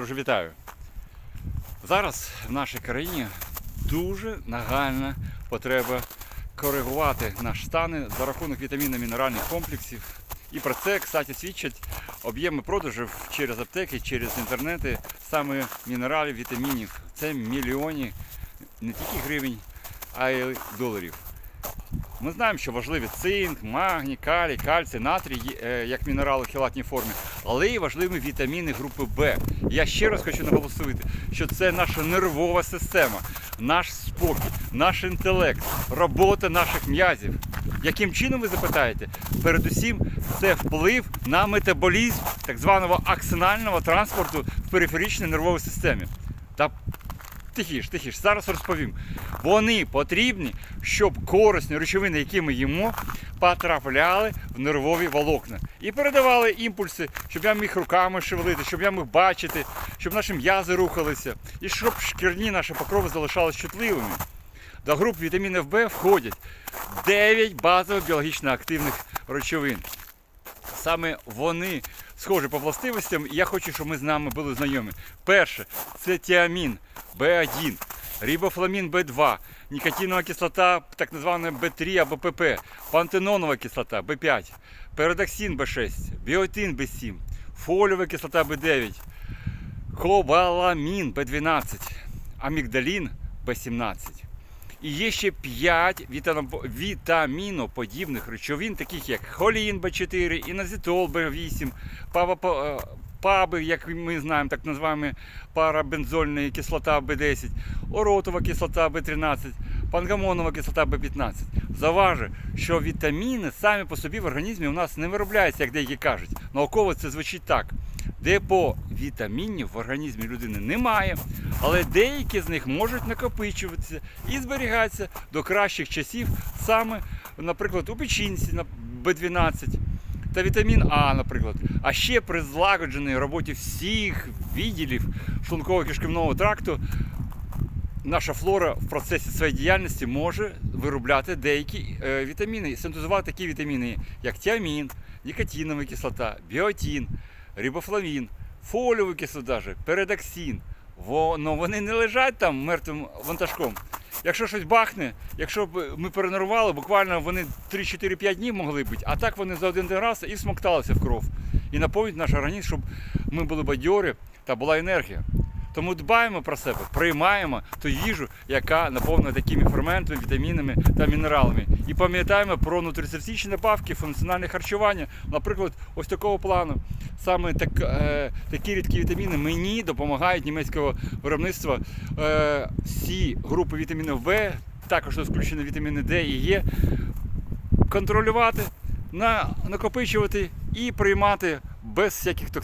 Друже, вітаю. Зараз в нашій країні дуже нагальна потреба коригувати наш стан за рахунок вітамінно-мінеральних комплексів. І про це, кстати, свідчать об'єми продажів через аптеки, через інтернети саме мінералів, вітамінів. Це мільйони не тільки гривень, а й доларів. Ми знаємо, що важливі цинк, магній, калій, кальцій, натрій е, як мінерали в хілатній формі, але і важливі вітаміни групи Б. Я ще раз хочу наголосити, що це наша нервова система, наш спокій, наш інтелект, робота наших м'язів. Яким чином ви запитаєте? Передусім, це вплив на метаболізм так званого аксонального транспорту в периферичній нервовій системі. Та Тихіш, тихіш, зараз розповім. Вони потрібні, щоб корисні речовини, які ми їмо, потрапляли в нервові волокна і передавали імпульси, щоб я міг руками шевелити, щоб я міг бачити, щоб наші м'язи рухалися, і щоб шкірні наші покрови залишалися чутливими. До груп вітамінів В входять 9 базових біологічно активних речовин. Саме вони схожі по властивостям, я хочу, щоб ми з нами були знайомі. Перше це тіамін В1, рибофламін В2, нікотинова кислота, так звана В3 або ПП, пантенонова кислота В5, передоксин В6, біотин В7, фоліова кислота В9, кобаламін В12, амігдалін В17. І є ще 5 вітаміноподібних речовин, таких як холін Б4, інозитол Б8, е, паби, як ми знаємо, так називаємо парабензольна кислота Б10, оротова кислота Б13, пангамонова кислота Б15. Заважу, що вітаміни самі по собі в організмі у нас не виробляються, як деякі кажуть. Науково це звучить так. Депо вітамінів в організмі людини немає, але деякі з них можуть накопичуватися і зберігатися до кращих часів, саме, наприклад, у печінці на B12 та вітамін А, наприклад. А ще при злагодженій роботі всіх відділів шлунково-кишківного тракту наша флора в процесі своєї діяльності може виробляти деякі е, вітаміни і синтезувати такі вітаміни, як тіамін, нікотинова кислота, біотин, рибофлавін, фоліовий кислота, же, передоксин. Воно вони не лежать там мертвим вантажком. Якщо щось бахне, якщо б ми перенервували, буквально вони 3-4-5 днів могли бути, а так вони за один раз і всмокталися в кров. І наповнюють наш організм, щоб ми були бадьорі та була енергія. Тому дбаємо про себе, приймаємо ту їжу, яка наповнена такими ферментами, вітамінами та мінералами. І пам'ятаємо про нутрицептичні добавки, функціональне харчування, наприклад, ось такого плану. Саме так, е, такі рідкі вітаміни мені допомагають німецького виробництва. Е, всі групи вітамінів В, також включені вітаміни Д і Е, контролювати, на, накопичувати і приймати без всяких токсинів.